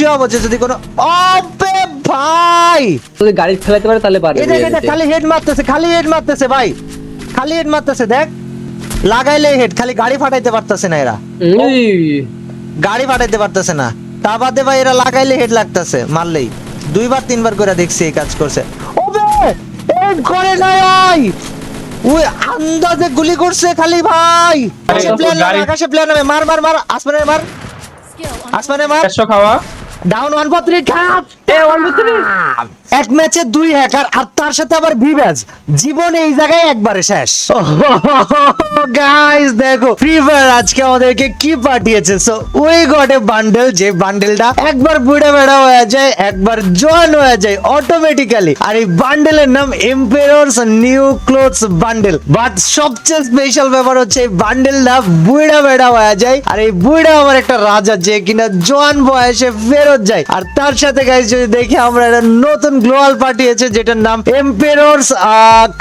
কি যদি কোনো অবে ভাই! যদি গাড়ি ফেলাইতে পারে তাহলে পারবে এই দেখ খালি হেড মারতেছে খালি হেড মারতেছে ভাই। খালি হেড মারতেছে দেখ। লাগাইলে হেড খালি গাড়ি ফাটাইতে পারতেছে না এরা। গাড়ি ফাটাইতে পারতেছে না। তা বাদে ভাই এরা লাগাইলে হেড লাগতেছে মারলেই। দুইবার তিনবার করে দেখছি এই কাজ করছে। ওবে হেড করে নাই ওই। আন্দাজে গুলি করছে খালি ভাই। আকাশে প্লেয়ার আকাশে প্লেয়ার নামে। মার মার মার আসমানে মার। আসমানে মার। খাওয়া। ডাউন ওয়ান ফোর থ্রি খাপ! এক ম্যাচে দুই হ্যাকার আর তার সাথে আবার ভিভ্যাজ জীবন এই জায়গায় একবারে শেষ। গাইস দেখো ফ্রি ফায়ার আজকে আমাদেরকে কি পাঠিয়েছে? So we got a bundle যে বান্ডেলটা একবার বুড়া বেড়া হয়ে যায় একবার জয়েন হয়ে যায় অটোমেটিক্যালি আর এই বান্ডেলের নাম emperor's new clothes bundle but সবচেয়ে স্পেশাল ব্যাপার হচ্ছে এই বান্ডেলটা বুড়া বেড়া হয়ে যায় আর এই বুড়া আমার একটা রাজা যে কিনা জোয়ান বয়সে ফেরত যায় আর তার সাথে গাইস যদি দেখি, আমরা একটা নতুন গ্লোয়াল পাঠিয়েছে, যেটার নাম এম্পেরর্স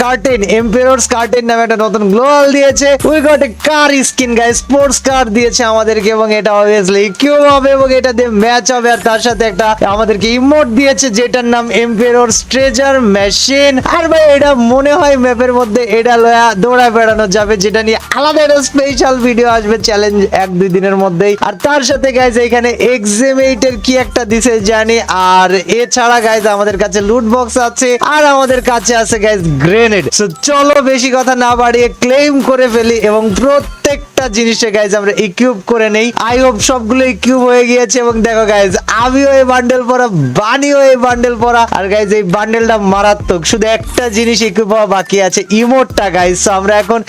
কার্টেন এম্পেরর্স কার্টেন নামে একটা নতুন গ্লোয়াল দিয়েছে। We got a car skin guys sports car দিয়েছে আমাদেরকে, এবং এটা অবভিয়াসলি কিউ হবে, এবং এটা দিয়ে ম্যাচ হবে। আর তার সাথে একটা আমাদেরকে ইমোট দিয়েছে, যেটার নাম মেশিন আর ভাই, এটা মনে হয় ম্যাপের মধ্যে এটা লয়া দৌড়া বেড়ানো যাবে, যেটা নিয়ে আলাদা একটা স্পেশাল ভিডিও আসবে চ্যালেঞ্জ এক দুই দিনের মধ্যেই। আর তার সাথে গাইজ এখানে এক্সিমেটের কি একটা দিছে জানি, আর এছাড়া গাইজ আমাদের কাছে লুট বক্স আছে, আর আমাদের কাছে আছে গাইজ গ্রেনেড চলো, বেশি কথা না বাড়িয়ে ক্লেম করে ফেলি এবং প্রত্যেকটা জিনিসে গাইজ আমরা ইকুইপ করে নেই। আই হোপ সবগুলো ইকুইপ হয়ে গিয়েছে এবং দেখো গাইজ আমিও এই বান্ডেল পরা, বানিও এই বান্ডেল পরা। আর গাইজ এই বান্ডেলটা মারাত্মক। শুধু একটা জিনিস ইকুইপ হওয়া বাকি আছে ইমোটটা গাইজ সো আমরা এখন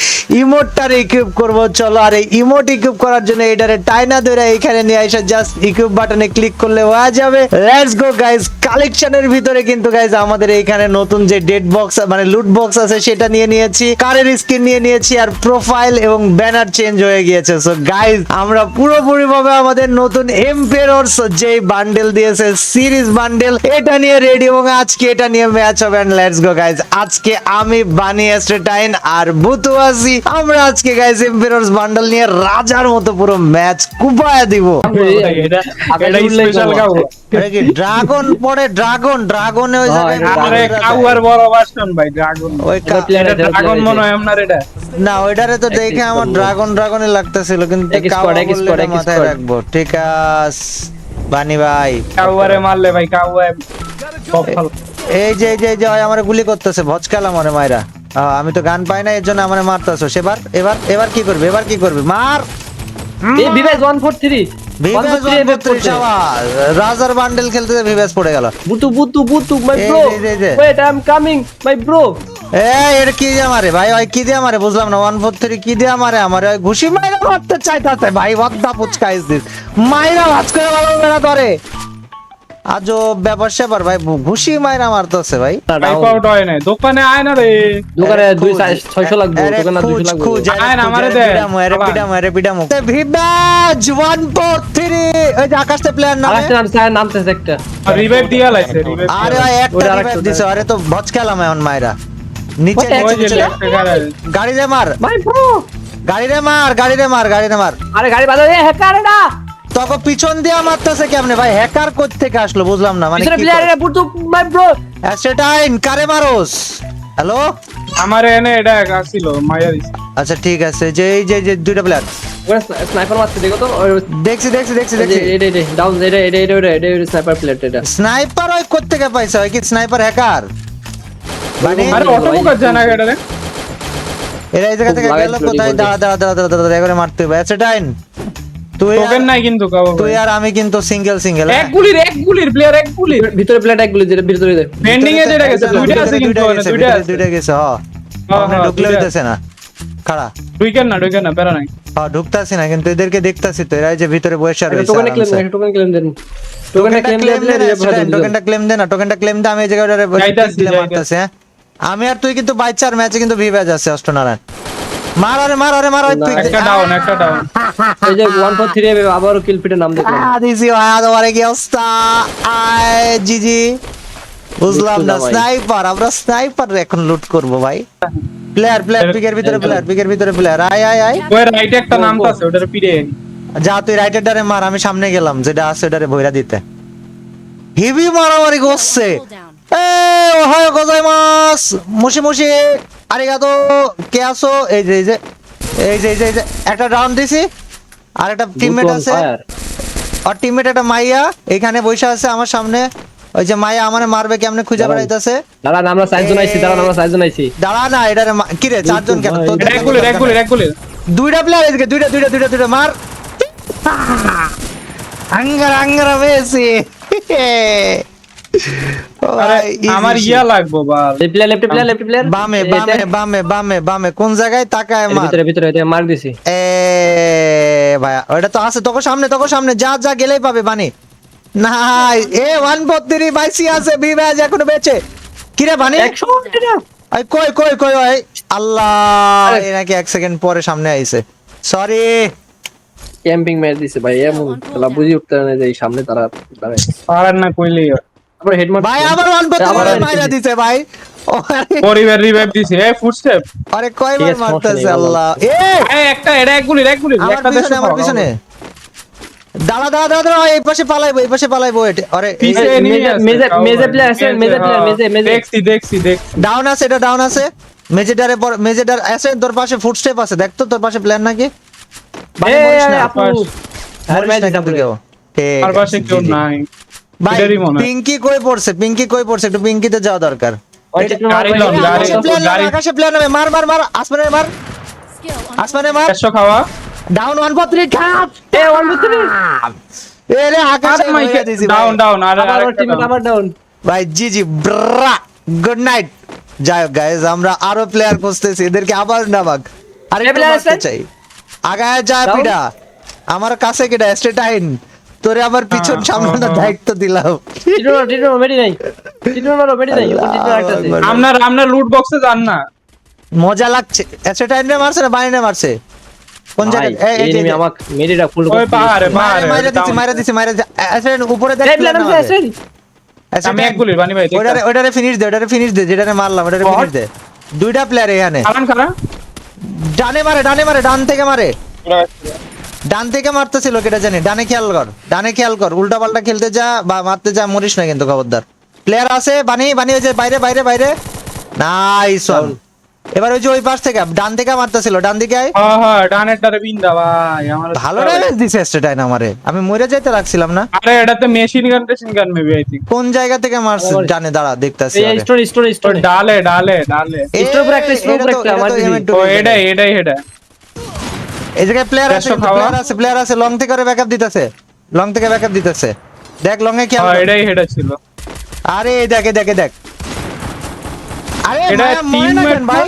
ইমোটটার ইকুইপ করব। চলো, আর এই ইমোট ইকুইপ করার জন্য এটারে টাইনা ধরে এখানে নিয়ে এসে জাস্ট ইকুইপ বাটনে ক্লিক করলে হয়ে যাবে। লেটস গো গাইজ কালেকশনের ভিতরে কিন্তু গাইজ আমাদের এইখানে নতুন যে ডেড বক্স মানে লুট বক্স আছে, সেটা নিয়ে নিয়েছি। কারের স্কিন নিয়ে নিয়েছি, আর প্রোফাইল এবং ব্যানার চেঞ্জ হয়ে গিয়েছে। সো গাইজ আমরা পুরোপুরি ভাবে আমাদের নতুন এম্পেরর্স যে বান্ডেল দিয়েছে সিরিজ বান্ডেল এটা নিয়ে রেডি এবং আজকে এটা নিয়ে ম্যাচ হবে। এন্ড লেটস গো গাইজ আজকে আমি বানি এস্টেটাইন আর বুতু আছি। আমরা আজকে গাইজ এম্পেরর্স বান্ডেল নিয়ে রাজার মতো পুরো ম্যাচ কুপায় দিব। ড্রাগন পরে ড্রাগন ড্রাগনে ওই জায়গায় ভাই ড্রাগন ওই ড্রাগন মনে হয় আপনার এটা। না ওইটারে তো দেখে আমার ড্রাগন ড্রাগনে লাগতেছিল কিন্তু এক squad, এক না এক মাথায় রাখব। ঠিক আছে বানি ভাই। কাউয়ারে মারলে ভাই কাউয়ার এই যে এই যে এই যে আমারে গুলি করতেছে ভজকাল আমারে মাইরা। আমি তো গান পাই না এর জন্য আমারে মারতেছো। সেবার এবার এবার কি করবে এবার কি করবে? মার! এই বিবেক 143 ভিভেস 143 এভাবে রাজার বান্ডেল খেলতে ভিভেস পড়ে গেল। বুতু বুতু বুতু my bro. Wait I am coming my bro এটা কি দিয়ে মারে? ভাই ওই কি দিয়ে মারে? বুঝলাম না ওয়ান ফোর থ্রি কি দিয়ে মারে আমার? ওই ঘুষি মাইরা মারতে চাইতাছে। ভাই বদ্দা পুচকা ইস দিস মাইরা ভাজ করে ভালো মেরা ধরে। আজও ব্যাপার স্যাপার ভাই ঘুষি মাইরা মারতেছে ভাই। টাইপ আউট হয় না দোকানে আয় না রে। দোকানে আরে 2 600 লাগবে দোকানে খুঁজ, 200 লাগবে আয় না, আমারে দে। পিডামো, আরে আবার। পিডামো, আরে পিডামো। এ ভিভ্যাজ, 143, ওই যে আকাশে player নামে। স্যার নামতেছে একটা। রিভাইভ দিয়া লাইছে রিভাইভ আরে ভাই, একটা আরেকটা দিছে, আরে তো ভজ খেলাম এখন মায়েরা। নিচে, গাড়ি। রে মার। গাড়ি রে মার গাড়ি রে মার গাড়ি রে মার। আরে গাড়ি বাজা এ হ্যাকার এটা তখন পিছন দিয়া মারতেছে কেমনে? ভাই হ্যাকার কোথ থেকে আসলো বুঝলাম না মানে প্লেয়ার এটা বুতু মাই ব্রো অ্যাসেটাইন কারে মারোস? হ্যালো আমার এনে এটা আসছিল মাইয়া দিছে। আচ্ছা ঠিক আছে যে এই যে যে দুইটা প্লেয়ার স্নাইপার মারছে দেখো তো দেখছি দেখছি দেখছি এই দেখছি। এটা এটা ডাউন এটা এটা এটা স্নাইপার প্লেয়ার এটা স্নাইপার ওই কোথ থেকে পাইছে? ওই কি স্নাইপার হ্যাকার মানে আরে অটো বুক জানা এটা এরা এই জায়গা থেকে গেল কোথায় দাঁড়া দাঁড়া দাঁড়া দাঁড়া দাঁড়া এবারে মারতে হবে। অ্যাসেটাইন তুই টোকেন নাই কিন্তু কাউ তুই আর আমি কিন্তু সিঙ্গেল সিঙ্গেল এক গুলির এক গুলির প্লেয়ার এক গুলির। ভিতরে প্লেয়ার যেটা ভিতরে দে। পেন্ডিং এ যেটা গেছে দুইটা আছে কিন্তু দুইটা আছে। দুইটা গেছে হ্যাঁ হ্যাঁ, হ্যাঁ, ঢুকলে হইতেছে না। খাড়া। ঢুকেন না ঢুকেন না প্যারা নাই। হ্যাঁ ঢুকতাছি না কিন্তু এদেরকে দেখতাছি তো এরা যে ভিতরে বসে রয়েছে টোকেনে ক্লেম আরামসে। টোকেন ক্লেম দেন টোকেনটা ক্লেম claim দে না, টোকেনটা ক্লেম দে টোকেনটা ক্লেম দে আমি এই। হ্যাঁ? আমি আর তুই কিন্তু বাইচার ম্যাচে কিন্তু ভিভেজ আছে অষ্টনারায়ণ। মার আরে মার আরে মার তুই একটা ডাউন একটা ডাউন এই যে 143 আবারও কিল ফিটে নাম দেখলাম। আ দিছি ভাই তোমার কি অবস্থা? আয় জিজি। বুঝলাম না স্নাইপার আমরা স্নাইপার এখন লুট করব ভাই। প্লেয়ার প্লেয়ার পিকের ভিতরে প্লেয়ার পিকের ভিতরে প্লেয়ার আয় আয় আয়। ওই রাইটে একটা নাম আছে ওটার পিড়ে যা তুই রাইটের ডারে মার আমি সামনে গেলাম যেটা আছে ওটারে ভইরা দিতে। হেভি মারামারি করছে। Pull down. এ ওহায় গোজাইমাস মুশি মুশি আরিগাতো কে আসো এই যে এই যে এই যে এই যে একটা রাউন্ড দিছি আর একটা টিমমেট আছে। আর টিমমেট একটা মাইয়া এখানে বসে আছে আমার সামনে। ওই যে মাইয়া আমারে মারবে কেমনে খুঁজে বেড়াইতেছে? দাঁড়ান আমরা চারজন আইছি দাঁড়ান আমরা চারজন আইছি। দাঁড়া না এটা কি রে চারজন কেন? এক গুলির এক গুলির দুইটা প্লেয়ার এদিকে দুইটা দুইটা দুইটা দুইটা মার। আঙ্গার আঙ্গার মেসি আমার ইয়া লাগবো বাল। Player left player left player বামে বামে বামে বামে বামে। কোন জায়গায় তাকায় মার? ভিতরে ভিতরে এটা মার দিছি। এ ভাইয়া ওটা তো আছে তোকে সামনে তোকে সামনে। যা যা গেলেই পাবে বানি নাই এ ওয়ান বত্রিশ বাইসি আছে বি ব্যাজ এখনও বেঁচে। কিরে বানি 100 আই কই কই কই ওই আল্লাহ এ নাকি এক সেকেন্ড পরে সামনে আইছে। সরি ক্যাম্পিং মেরে দিছে ভাই এমন খেলা বুঝি উঠতে না যে সামনে তারা পারার না কইলেই হয়। তারপর হেড মার ভাই আবার ওয়ান মাইরা দিছে। ভাই। পরিবার রিভাইভ দিছে। এ ফুটস্টেপ আরে কয়বার মারতেছে আল্লাহ। এ! এই একটা এটা এক গুলির এক আমার একটা দেশে আমার পিছনে। দাঁড়া দাঁড়া দাঁড়া দাঁড়া এই পাশে পালাইবো এই পাশে পালাইবো এটা আরে মেজে- মেজে- ভাই। আছে, মেজে player, মেজে, মেজে। দেখছি দেখছি দেখছি। ডাউন আছে এটা ডাউন আছে। মেজেডারে পর মেজেডার আছে তোর পাশে ফুটস্টেপ আছে। দেখ তো তোর পাশে প্ল্যান নাকি? বানি মরিস না, আপু। আর কেউ। আর পাশে কেউ। নাই। ভাই। পিঙ্কি কই পড়ছে? পিঙ্কি কই পড়ছে? একটু পিঙ্কিতে যাওয়া দরকার। আকাশে প্লেন নামে মার মার মার আসমানে মার। আসমানে মার। একশো খাওয়া। ডাউন ওয়ান ফোর থ্রি খাপ। এ ওয়ান থ্রি এ রে আকাশে মাইকে দিছি ডাউন ডাউন আর আবার টিম আবার ডাউন ভাই G G bro good night যাই হোক গাইজ আমরা আরও প্লেয়ার খুঁজতেছি এদেরকে আবার নামাক আরে আছে? চাই। আগায় যা পিডা। আমার কাছে কেডা স্টেটাইন তোরে আবার পিছন হ্যাঁ, সামলানোর হ্যাঁ, দায়িত্ব দিলাম। টিটো টিটো মেডি নাই টিটো মারো মেডি নাই ওই একটা আছে। আল্লাহ। আপনার আপনার লুট বক্সে যান না। মজা লাগছে। স্টেটাইন রে মারছে না? বাইরে মারছে। কোন জায়গায় এই- যে- আমাক মেডিটা ফুল ওই পাহাড়ে মারে পাহাড়ে মাইরে দিছি। দিছি মাইরে উপরে দেখ আমি এক গুলির বানি ভাই ওটারে ওটারে ফিনিশ দে ওটারে ফিনিশ দে যেটারে মারলাম ওটারে ফিনিশ দে। দুইটা প্লেয়ার এখানে। ডানে মারে ডানে মারে ডান থেকে মারে। ডান থেকে মারতেছিল কেটা জানি? ডানে খেয়াল কর ডানে খেয়াল কর উল্টা পাল্টা খেলতে যা বা মারতে যা মরিস না কিন্তু খবরদার। প্লেয়ার আছে বানি বানি ওই যে বাইরে বাইরে বাইরে। নাইস ওয়ান এবার ওই যে ওই পাশ থেকে ডান থেকে মারতেছিল ডান দিকে আয়। হ্যাঁ হ্যাঁ ডানের টারে বিন্দা ভাই আমার ভালো ড্যামেজ দিছে স্টেটাইন আমারে। আমি মরে যাইতে রাখছিলাম না। আরে এটাতে মেশিন গান টেশিন গান মেবি আই থিংক কোন জায়গা থেকে মারছে? ডানে দাঁড়া দেখতাছি এই স্টোর স্টোর স্টোর ডালে ডালে ডালে। স্টোর উপরে একটা, স্টোর উপরে একটা, আমার এটাই এটা এই জায়গায় প্লেয়ার আছে প্লেয়ার আছে প্লেয়ার আছে লং থেকে করে ব্যাকআপ দিতেছে। লং থেকে ব্যাকআপ দিতেছে। দেখ লং এ খেয়াল হ্যাঁ এটাই এটা ছিল। আরে দেখে দেখে দেখ। আরে এটা ভাই।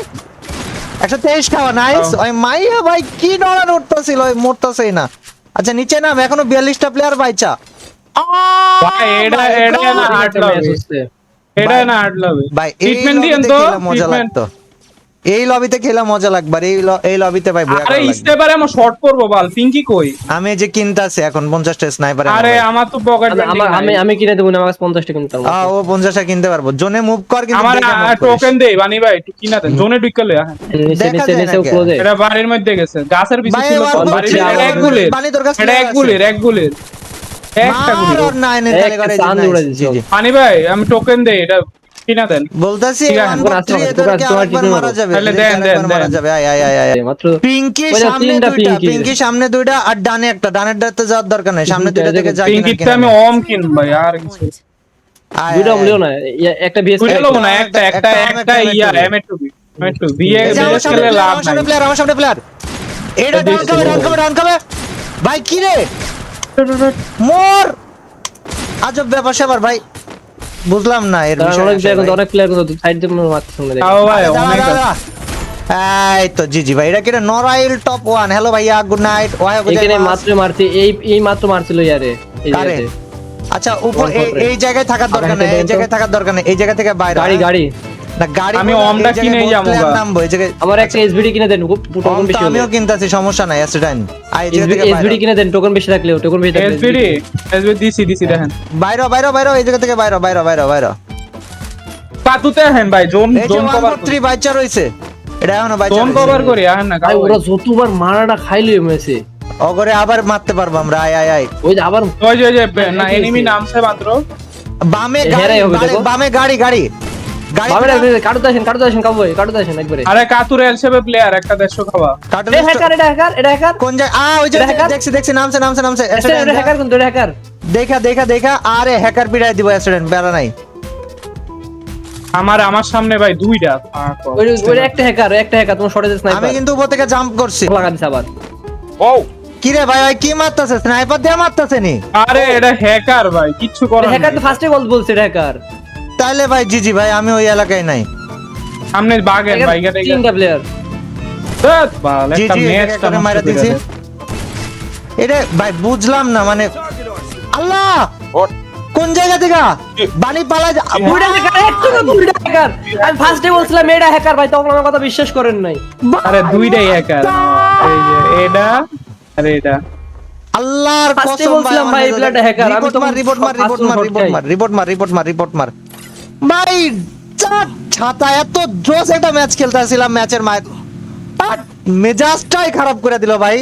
একশো তেইশ খাওয়া নাইস ওই মাইয়া ভাই কি নড়ান উঠতেছিল ওই মরতেছেই না। আচ্ছা নিচে নাম এখনও বিয়াল্লিশটা প্লেয়ার বাইচা ভাই এটা এটা না আট লবি এটা না আট লবি ভাই ট্রিটমেন্ট দিয়েন তো মজা ট্রিটমেন্ট লাগতো। এই লবিতে খেলা মজা লাগবে এই এই লবিতে ভাই ভুয়া আরে। স্টেপারে আমার শর্ট পড়ব বল। পিঙ্কি কই? আমি এই যে কিনতাছি এখন পঞ্চাশটা স্নাইপার আরে আমার তো পকেট আমার আমি আমি কিনে দেবো না আমার 50 টাকা কিনতাম ও পঞ্চাশটা কিনতে পারব। জোনে মুভ কর কিন্তু আমার। টোকেন দেই বানি ভাই একটু কিনা দেন। জোনে ঢুকলে হ্যাঁ নিচে দেখা নিচে নিচে? ক্লোজে এটা বাড়ির মধ্যে গেছে। গাছের পিছে ছিল বাড়ির এটা এক গুলির। বানি তোর কাছে এটা এক। গুলির এক গুলির। একটা ওর নাইনে এক তালে করে। বানি ভাই আমি টোকেন দেই এটা কিনা দেন। বলতাছি মারা যাবে, মারা যাবে, আয়, আয়, আয়, আয়। পিঙ্কি সামনে দুইটা পিঙ্কি। পিঙ্কি সামনে দুইটা আর ডানে একটা। ডানের ডাতে যাওয়ার দরকার নেই। সামনে দুইটা থেকে যা কিনা আমি ওম কিনবো আর কিছু দুইটা বলিও না একটা বিএস না একটা একটা একটা একটা একটা একটা ইয়া একটা M two B M two B এ এই যে আমার বিএস খেলে লাভ আমার সামনে নাই। আমার সামনে player। এটা এটা ডাউন দিয়েছে, খাবে ডাউন বলো। খাবে ডাউন খাবে। ভাই কি রে মোর! আজব ব্যাপার স্যাপার ভাই। বুঝলাম না এর বিষয় অনেক প্লেয়ার অনেক প্লেয়ার কিন্তু সাইড দিয়ে কোনো মারতে শুনে দেখি। তাও ভাই অনেক। এই তো জি জি ভাই এটা কিনা নরাইল টপ ওয়ান হ্যালো ভাইয়া গুড নাইট ওয়াই এখানে মাত্র মারছে এই এই মাত্র মারছিল ইয়ারে এই? আচ্ছা উপর এই- এই জায়গায় থাকার দরকার নেই এই জায়গায় থাকার দরকার নেই এই জায়গা থেকে বাইরে গাড়ি গাড়ি। না গাড়ি আমি বলে, ওমটা এই জায়গায় কিনেই বহুত যাব নামবো এই জায়গায় আমার একটা এসবিডি কিনে দেন টোকন বেশি আমিও কিনতাছি সমস্যা নাই অ্যাসিডাইন আই এই জায়গা থেকে এসবিডি কিনে দেন টোকন বেশি রাখলেও টোকন বেশি থাকলে এসবিডি এসবি দিছি দিছি দেখেন। বাইরে বাইরে বাইরে এই জায়গা থেকে বাইরে বাইরে বাইরে বাইরে পাতুতে হেন ভাই জোন জোন কভার ফোর বাচ্চা রয়েছে। এটা এখনও বাচ্চা জোন কভার করি আহেন না ভাই ওরা যতবার মারাটা খাইলো এমএসে অগরে আবার মারতে পারব আমরা আয় আয় আয়। ওই আবার ওই যে না এনিমি নামছে মাত্র। বামে গাড়ি। বামে গাড়ি গাড়ি। আরে কাতুর এলসেবে প্লেয়ার একটা দেড়শো খাওয়া। কার্টুন হ্যাকার এটা হ্যাকার এটা হ্যাকার কোন জায়গা আ ওই যে দেখছি দেখছি নামছে নামছে নামছে এটা হ্যাকার কিন্তু এটা হ্যাকার দেখা দেখা দেখা আরে হ্যাকার পিড়াই দিব অ্যাক্সিডেন্ট বেড়া নাই। আমার আমার সামনে ভাই দুইটা ওই একটা হ্যাকার একটা হ্যাকার তোমার শর্টেজ আমি কিন্তু উপর থেকে জাম্প করছি। লাগা দিছে আবার। ও কি ভাই ভাই কি মারতাছে? স্নাইপার দিয়ে মারতাছে নি? আরে এটা হ্যাকার ভাই কিচ্ছু করার হ্যাকার তো। ফার্স্টে বল বলছে হ্যাকার তাইলে ভাই জি জি ভাই আমি ওই এলাকায় নাই। সামনে বাগেন ভাই এটা তিনটা প্লেয়ার বাল জি একটা জি ম্যাচ করে মারা দিছি। এটা ভাই বুঝলাম না মানে আল্লাহ! কোন জায়গা থেকে? বানি পালা দুইটা হ্যাকার একটু না দুইটা হ্যাকার আমি ফার্স্টে বলছিলাম এটা হ্যাকার ভাই তখন আমার কথা বিশ্বাস করেন নাই। আরে দুইটাই হ্যাকার এই যে এটা আরে এটা। আল্লাহর কসম বলছিলাম ভাই, এই hacker, আমি রিপোর্ট তখন রিপোর্ট মার রিপোর্ট মার রিপোর্ট মার রিপোর্ট মার রিপোর্ট মার রিপোর্ট মার। ভাই ছাতা এত জোস একটা ম্যাচ খেলতেছিলাম ম্যাচের মেজাজটাই খারাপ করে দিল ভাই।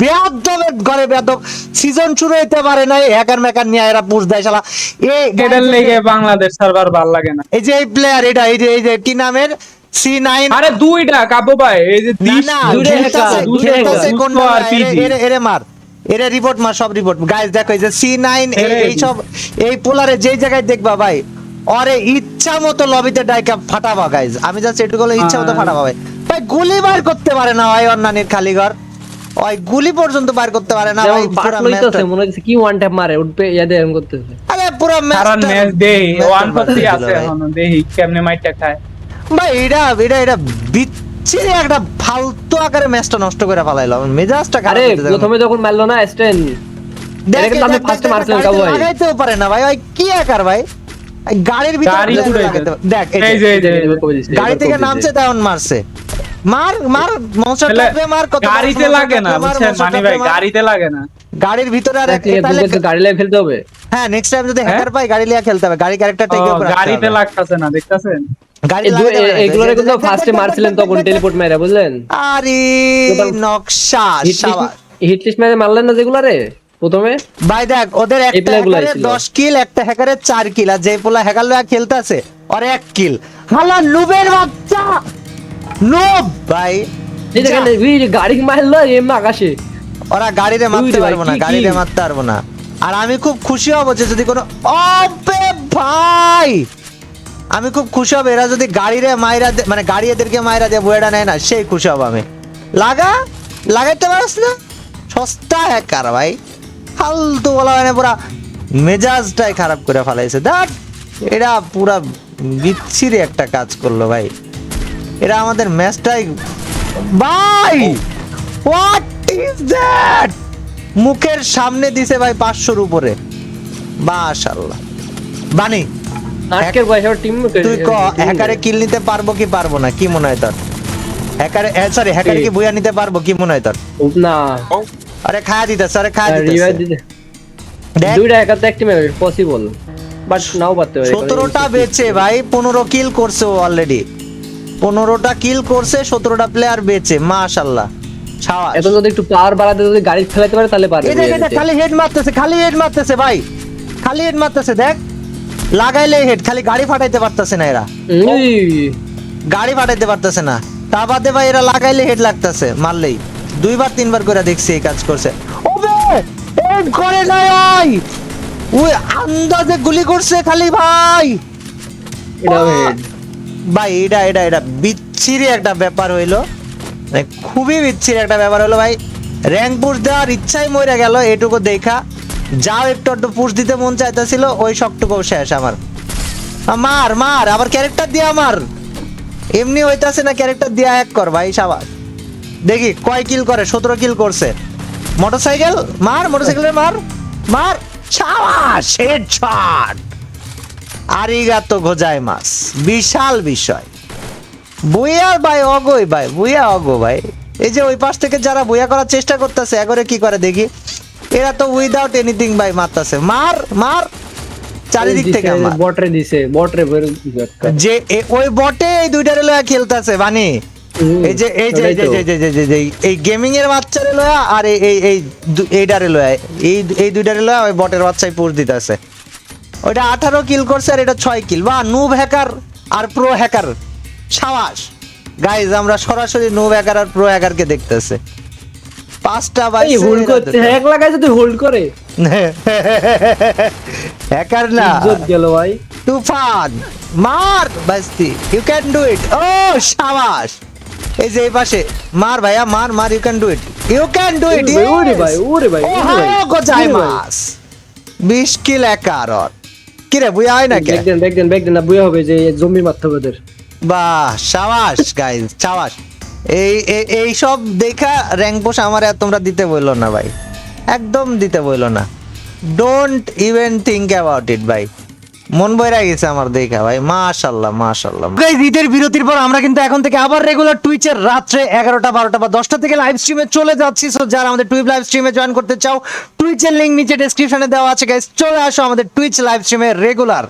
বেয়াদবের ঘরে বেয়াদব। সিজন শুরু হইতে পারে হ্যাকার মেকার নিয়ে এরা পুষ দেয় শালা। এই এটার লেগে বাংলাদেশ সার্ভার ভালো লাগে না। এই যে এই প্লেয়ার এটা এই যে এই যে কি নামের? সি নাইন আরে দুইটা কাবু ভাই এই যে না না না, এরে- মার। এরে রিপোর্ট মার সব রিপোর্ট গাইস দেখো এই যে সি নাইন এই সব এই পোলারে যেই জায়গায় দেখবা ভাই অরে ইচ্ছা মতো লবিতে ডাইকা ফাটাবা গাইস আমি জাস্ট এটুকু বলে ইচ্ছা মতো হ্যাঁ। ফাটাবা ভাই। ভাই গুলি বার করতে পারে না ভাই অন্যানের খালি ঘর ওই গুলি পর্যন্ত বার করতে পারে না ভাই পুরো পাট লইতেছে মনে হচ্ছে কি ওয়ান ট্যাপ মারে উঠবে ইয়াদে এরকম করতেছে। আরে পুরো কারণ ম্যাচটা ম্যাচ দেই ওয়ান ম্যাচটা আছে। এখনও দেহি কেমনে মাইটটা খায়। ভাই এটা এটা এটা বিচ্ছিরি একটা ফালতু আকারে ম্যাচটা নষ্ট করে ফেলাইলো। মেজাজটা খারাপ আরে প্রথমে যখন মারলো না স্টেন দেখে, কিন্তু আমি first মারছিলাম, কাবু ভাই। লাগাইতেও পারে না ভাই। ভাই কি আকার ভাই? গাড়ির ভিতরে গাড়ি। দেখ থেকে নামছে মারছে। মার মার মনস্টার মার কত গাড়িতে লাগে না বুঝছেন? মানি ভাই গাড়িতে লাগে না। গাড়ির ভিতরে আর এক- তাহলে গাড়ি খেলতে হবে? হ্যাঁ নেক্সট টাইম যদি হ্যাঁ? হ্যাকার পাই গাড়ি লিয়া খেলতে হবে। গাড়ি ক্যারেক্টার টেক ও, উপর গাড়িতে লাগতাছে না দেখতাছেন। এগুলোরে কিন্তু ফার্স্টে মারছিলেন তখন টেলিপোর্ট মাইরা বুঝলেন? আরে নকশা শাবাশ। হিট লিস্ট মেরে মারলেন না যেগুলো রে প্রথমে? ভাই দেখ ওদের একটা হ্যাকারের ছিল। দশ কিল একটা হ্যাকারের চার কিল আর যে পোলা হ্যাকার লয়া খেলতেছে এক কিল হালা নুবের বাচ্চা! নুব! ভাই এই দেখেন গাড়ি মারলো এমনি আকাশে ওরা গাড়িতে মারতে পারব না? গাড়িতে মারতে পারব না। আর আমি খুব খুশি হব যে যদি কোনো অবে ভাই! আমি খুব খুশি হব এরা যদি গাড়িরে মাইরা মানে গাড়ি এদেরকে মাইরা দিয়ে বইটা নেয় না সেই খুশি হব আমি। লাগা? লাগাইতে পারস না? সস্তা হ্যাকার ভাই। ফালতু বলা হয় না পুরা মেজাজটাই খারাপ করে ফেলাইছে। দেখ এটা পুরা বিচ্ছিরি একটা কাজ করল ভাই। এরা আমাদের ম্যাচটাই ভাই হোয়াট ইজ দ্যাট মুখের সামনে দিছে ভাই পাঁচশোর উপরে। মাশাল্লাহ বানি তুই ক হ্যাকারে কিল নিতে পারব কি পারব না? কি মনে হয় তোর? হ্যাকারে সরি হ্যাকারে কি? বুয়া নিতে পারব কি মনে হয় তোর? না। আরে খায়া দিতেছে আরে খায়া দিতেছে। দিতে দুইটা একা তো একটি মেরে পসিবল বাট নাও পারতে পারে সতেরোটা বেচে ভাই পনেরো কিল করছে ও অলরেডি পনেরোটা কিল করছে সতেরোটা প্লেয়ার বেচে মাশাল্লাহ সাওয়াস এখন যদি একটু পাওয়ার বাড়াতে যদি গাড়ি ফেলাতে পারে তাহলে পারবে এই দেখ খালি হেড মারতেছে খালি হেড মারতেছে ভাই। খালি হেড মারতেছে দেখ। লাগাইলে হেড খালি গাড়ি ফাটাইতে পারতেছে না এরা। গাড়ি ফাটাইতে পারতেছে না। তা বাদে ভাই এরা লাগাইলে হেড লাগতেছে মারলেই। দুইবার তিনবার করে দেখছি এই কাজ করছে। ওবে হেড করে নাই ওই আন্দাজে গুলি করছে খালি ভাই। ভাই। এটা এটা এটা বিচ্ছিরি একটা ব্যাপার হইল। মানে খুবই বিচ্ছিরি একটা ব্যাপার হলো ভাই। র্যাঙ্ক পুশ দেওয়ার ইচ্ছাই মরে গেল এটুকু দেখা। যাও একটু একটু পুশ দিতে মন চাইতেছিল ওই সবটুকু শেষ আমার। মার মার আবার ক্যারেক্টার দিয়ে আমার এমনি হইতাছে না ক্যারেক্টার দিয়ে এক কর ভাই সাবাস। দেখি কয় কিল করে? সতেরো কিল করছে। মোটরসাইকেল মার মোটরসাইকেলের মার? মার! আরিগাতো বিশাল বিষয়। বুইয়া ভাই অগই ভাই বুইয়া অগো ভাই। এই যে ওই পাশ থেকে যারা বুইয়া করার চেষ্টা করতেছে এগরে কি করে দেখি? এরা তো উইদাউট এনিথিং ভাই মারতাছে। মার মার! চারিদিক থেকে মার। বটরে দিছে বটরে। যে ওই বটে এই দুইটারে লয়া খেলতেছে বানি। এই যে এই যে এই যে- ওটাই যে- এই গেমিং এর বাচ্চারে লয়া আর এই এই এই এইটারে লয়া। এই এই দুইটারে লয়া ওই বটের বাচ্চাই পুষ দিতেছে। ওইটা আঠারো কিল করছে আর এটা ছয় কিল বা নুব হ্যাকার আর প্রো হ্যাকার সাবাস। গাইজ আমরা সরাসরি নুব হ্যাকার আর প্রো হ্যাকারকে দেখতেছে। পাঁচটা এই বাইশ হোল্ড করতে হ্যাক লাগাই যদি হোল্ড করে। হ্যাকার না। ইজ্জত গেল ভাই। তুফান। মার। বাস্তি ইউ ক্যান ডু ইট ও সাবাস। এই যে এই পাশে মার ভাইয়া মার মার you can do it you can do it ওরে ভাই, ওরে ভাই, ভাই। গোজাইমাস 20 কিল একারত কি রে বুয়া হয় না কে ব্যাক দেন ব্যাক দেন ব্যাক দেন না বুয়া হবে যে জম্বি মারতে হবে ওদের। বাহ সাবাস গাইস সাবাস। এই এই- সব দেখা র্যাঙ্ক পোষ আমার আর তোমরা দিতে বলল না ভাই। একদম দিতে বলল না। Don't even think about it ভাই। মন বইরা গেছে আমার দেখা, ভাই। মাশাল্লাহ মাশাল্লাহ। গাইস ঈদের বিরতির পর আমরা কিন্তু এখন থেকে আবার রেগুলার টুইচের রাত্রে এগারোটা, বারোটা বা দশটা থেকে লাইভ স্ট্রিমে চলে যাচ্ছি। সো যারা আমাদের টুইট লাইভ স্ট্রিমে জয়েন করতে চাও টুইচের লিংক নিচে ডেসক্রিপশনে দেওয়া আছে গাইস চলে আসো আমাদের টুইচ লাইভ স্ট্রিমে রেগুলার